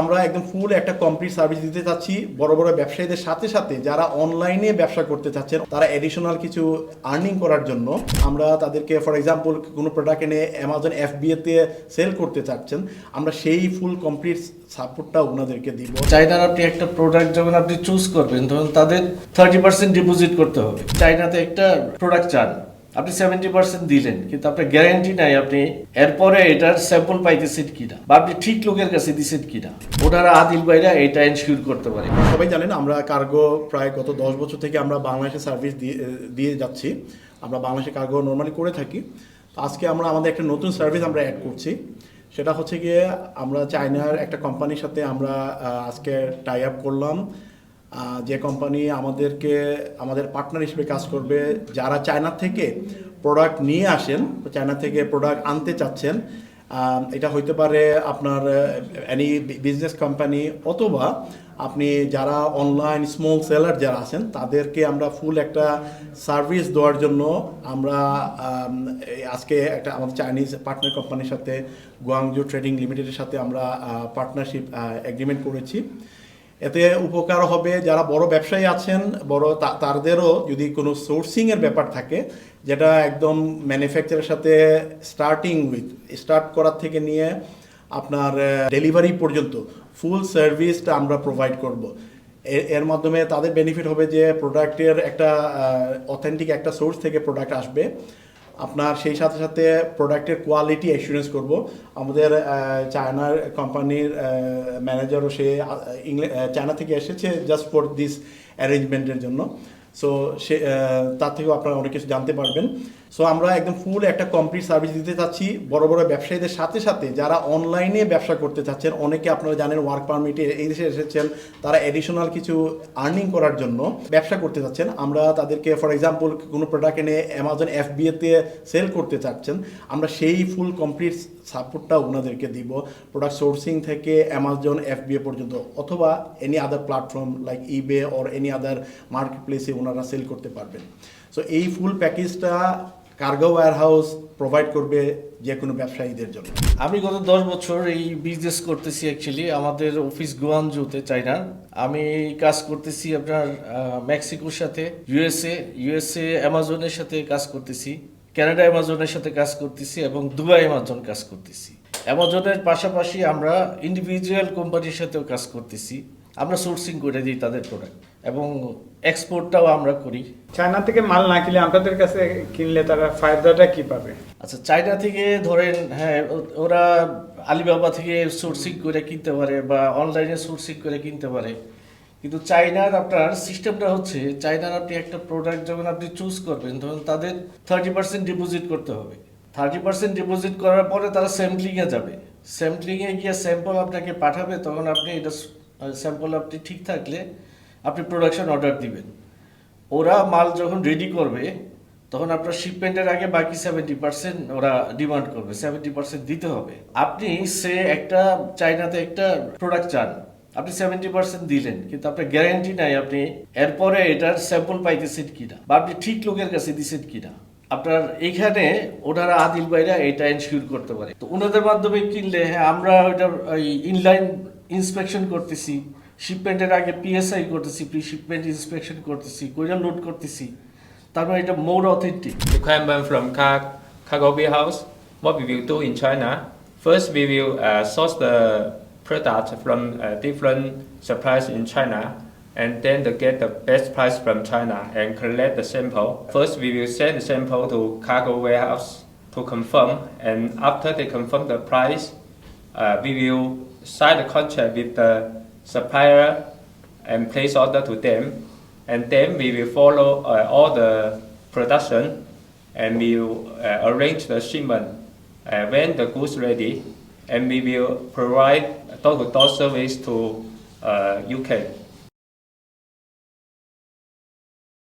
আমরা একদম ফুল একটা কমপ্লিট সার্ভিস দিতে চাচ্ছি। বড় বড় ব্যবসায়ীদের সাথে সাথে যারা অনলাইনে ব্যবসা করতে চাচ্ছেন, তারা এডিশনাল কিছু আর্নিং করার জন্য আমরা তাদেরকে ফর এক্সাম্পল কোনো প্রোডাক্ট এনে অ্যামাজন এফ এফবিএতে সেল করতে চাচ্ছেন, আমরা সেই ফুল কমপ্লিট সাপোর্টটা ওনাদেরকে দিব। চাইনার আপনি একটা প্রোডাক্ট যখন আপনি চুজ করবেন, তখন তাদের থার্টি পার্সেন্ট ডিপোজিট করতে হবে। চাইনাতে একটা প্রোডাক্ট চান। আপনি সেভেন্টি পার্সেন্ট দিলেন, কিন্তু আপনার গ্যারান্টি নাই আপনি এরপরে এটার স্যাম্পল পাইতেছেন কিনা, বা আপনি ঠিক লোকের কাছে দিচ্ছেন কিনা, ওনারা আদিল বাইরা এটা এনশিওর করতে পারে। সবাই জানেন, আমরা কার্গো প্রায় গত দশ বছর থেকে আমরা বাংলাদেশে সার্ভিস দিয়ে যাচ্ছি। আমরা বাংলাদেশে কার্গো নর্মালি করে থাকি। তো আজকে আমরা আমাদের একটা নতুন সার্ভিস আমরা অ্যাড করছি। সেটা হচ্ছে গিয়ে আমরা চায়নার একটা কোম্পানির সাথে আমরা আজকে টাই আপ করলাম। যে কোম্পানি আমাদেরকে, আমাদের পার্টনার হিসেবে কাজ করবে, যারা চায়না থেকে প্রোডাক্ট নিয়ে আসেন, চায়না থেকে প্রোডাক্ট আনতে চাচ্ছেন এটা হইতে পারে আপনার এনি বিজনেস কোম্পানি অথবা আপনি যারা অনলাইন স্মল সেলার যারা আছেন, তাদেরকে আমরা ফুল একটা সার্ভিস দেওয়ার জন্য আমরা আজকে একটা আমাদের চাইনিজ পার্টনার কোম্পানির সাথে গুয়াংজু ট্রেডিং লিমিটেডের সাথে আমরা পার্টনারশিপ এগ্রিমেন্ট করেছি। এতে উপকার হবে। যারা বড় ব্যবসায়ী আছেন, বড় তাদেরও যদি কোনো সোর্সিংয়ের ব্যাপার থাকে, যেটা একদম ম্যানুফ্যাকচারের সাথে স্টার্টিং উইথ স্টার্ট করার থেকে নিয়ে আপনার ডেলিভারি পর্যন্ত ফুল সার্ভিসটা আমরা প্রোভাইড করব। এর মাধ্যমে তাদের বেনিফিট হবে যে প্রোডাক্টের একটা অথেন্টিক একটা সোর্স থেকে প্রোডাক্ট আসবে। আপনার সেই সাথে সাথে প্রোডাক্টের কোয়ালিটি অ্যাসুরেন্স করব। আমাদের চায়নার কোম্পানির ম্যানেজারও সে ইংল্যান্ড চায়না থেকে এসেছে জাস্ট ফর দিস অ্যারেঞ্জমেন্টের জন্য। সো সে তার থেকেও আপনারা অনেক কিছু জানতে পারবেন। সো আমরা একদম ফুল একটা কমপ্লিট সার্ভিস দিতে চাচ্ছি। বড় বড় ব্যবসায়ীদের সাথে সাথে যারা অনলাইনে ব্যবসা করতে চাচ্ছেন, অনেকে আপনারা জানেন ওয়ার্ক পারমিটে এই দেশে এসেছেন, তারা এডিশনাল কিছু আর্নিং করার জন্য ব্যবসা করতে চাচ্ছেন। আমরা তাদেরকে ফর এক্সাম্পল কোনো প্রোডাক্ট এনে অ্যামাজন এফবিএতে সেল করতে চাচ্ছেন, আমরা সেই ফুল কমপ্লিট সাপোর্টটা ওনাদেরকে দিব। প্রোডাক্ট সোর্সিং থেকে অ্যামাজন এফবিএ পর্যন্ত, অথবা any other platform like eBay or any other market প্লেসে ওনারা সেল করতে পারবেন। সো এই ফুল প্যাকেজটা কার্গো ওয়্যার হাউস প্রোভাইড করবে যে কোনো ব্যবসায়ীদের জন্য। আমি গত দশ বছর এই বিজনেস করতেছি অ্যাকচুয়ালি আমাদের অফিস গুয়ানজুতে চাইনার আমি কাজ করতেছি আপনার মেক্সিকোর সাথে ইউএসএ ইউএসএ অ্যামাজনের সাথে কাজ করতেছি কানাডা অ্যামাজনের সাথে কাজ করতেছি এবং দুবাই অ্যামাজন কাজ করতেছি। অ্যামাজনের পাশাপাশি আমরা ইন্ডিভিজুয়াল কোম্পানির সাথেও কাজ করতেছি। আমরা সোর্সিং করে দিই তাদের প্রোডাক্ট এবং এক্সপোর্টটাও আমরা করি। চায়না থেকে মাল না কিনলে আপনাদের কাছে কিনলে তারা ফায়দাটা কি পাবে? আচ্ছা চায়না থেকে ধরেন হ্যাঁ ওরা আলিবাবা থেকে সোর্সিং করে কিনতে পারে বা অনলাইনে সোর্সিং করে কিনতে পারে। কিন্তু চায়নার আপনার সিস্টেমটা হচ্ছে চায়নার আপনি একটা প্রোডাক্ট যখন আপনি চুজ করবেন তখন তাদের থার্টি পার্সেন্ট ডিপোজিট করতে হবে। থার্টি পার্সেন্ট ডিপোজিট করার পরে তারা স্যাম্পলিংয়ে যাবে। স্যাম্পলিংয়ে গিয়ে স্যাম্পল আপনাকে পাঠাবে তখন আপনি এটা স্যাম্পল আপনি ঠিক থাকলে আপনি প্রোডাকশন অর্ডার দিবেন। ওরা মাল যখন রেডি করবে, তখন আপনার শিপমেন্টের আগে বাকি সেভেন্টি পার্সেন্ট ওরা ডিমান্ড করবে সেভেন্টি পার্সেন্ট দিতে হবে। আপনি সে একটা চাইনাতে একটা প্রোডাক্ট চান, আপনি সেভেন্টি পার্সেন্ট দিলেন, কিন্তু আপনার গ্যারান্টি নাই আপনি এরপরে এটার স্যাম্পল পাইতেছেন কিনা, বা আপনি ঠিক লোকের কাছে দিচ্ছেন কিনা। আপনার এইখানে ওনারা আদিল বাইরা এটা এনশিওর করতে পারে। তো ওনাদের মাধ্যমে কিনলে হ্যাঁ আমরা ওইটা ওই ইনলাইন ইন্সপেকশন করতেছি শিপমেন্টের আগে পিএসআই করতেছি প্রি শিপমেন্ট ইন্সপেকশন করতেছি কোরিয়ান লোড করতেছি তারপর এটা more authentic requirement from car, cargo warehouse. What we will do in China, first we will uh, source the product from uh, different suppliers in China and then to get the best price from China and collect the sample. First we will send the sample to cargo warehouse to confirm and after they confirm the price, uh, we will sign the contract with the supplier and place order to them and then we will follow uh, all the production and we will uh, arrange the shipment uh, when the goods ready and we will provide door-to-door service to uh, UK.